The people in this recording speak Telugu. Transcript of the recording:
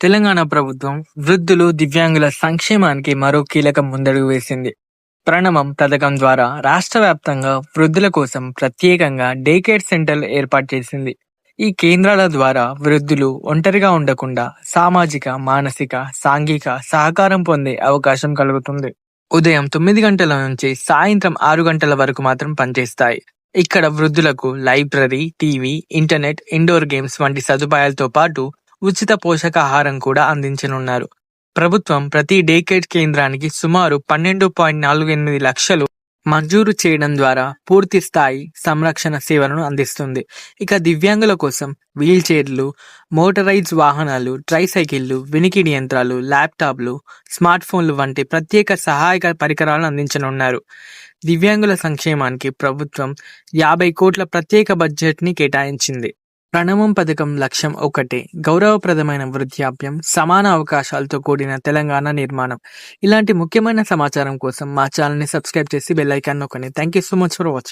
తెలంగాణ ప్రభుత్వం వృద్ధులు దివ్యాంగుల సంక్షేమానికి మరో కీలక ముందడుగు వేసింది. ప్రణవం పథకం ద్వారా రాష్ట్ర వ్యాప్తంగా వృద్ధుల కోసం ప్రత్యేకంగా డే కేర్ సెంటర్లు ఏర్పాటు చేసింది. ఈ కేంద్రాల ద్వారా వృద్ధులు ఒంటరిగా ఉండకుండా సామాజిక మానసిక సాంఘిక సహకారం పొందే అవకాశం కలుగుతుంది. ఉదయం తొమ్మిది గంటల నుంచి సాయంత్రం ఆరు గంటల వరకు మాత్రం పనిచేస్తాయి. ఇక్కడ వృద్ధులకు library TV internet indoor games వంటి సదుపాయాలతో పాటు ఉచిత పోషకాహారం కూడా అందించనున్నారు. ప్రభుత్వం ప్రతి డేకేట్ కేంద్రానికి సుమారు పన్నెండు పాయింట్ నాలుగు ఎనిమిది లక్షలు మంజూరు చేయడం ద్వారా పూర్తి స్థాయి సంరక్షణ సేవలను అందిస్తుంది. ఇక దివ్యాంగుల కోసం వీల్ చైర్లు మోటరైజ్ వాహనాలు ట్రైసైకిళ్ళు వినికిడి యంత్రాలు ల్యాప్టాప్లు స్మార్ట్ ఫోన్లు వంటి ప్రత్యేక సహాయక పరికరాలను అందించనున్నారు. దివ్యాంగుల సంక్షేమానికి ప్రభుత్వం యాభై కోట్ల ప్రత్యేక బడ్జెట్ని కేటాయించింది. ప్రణవం పథకం లక్ష్యం ఒకటే. గౌరవప్రదమైన వృద్ధాప్యం సమాన అవకాశాలతో కూడిన తెలంగాణ నిర్మాణం. ఇలాంటి ముఖ్యమైన సమాచారం కోసం మా ఛానల్ని సబ్స్క్రైబ్ చేసి బెల్ ఐకాన్ నొక్కండి. Thank you so much for watching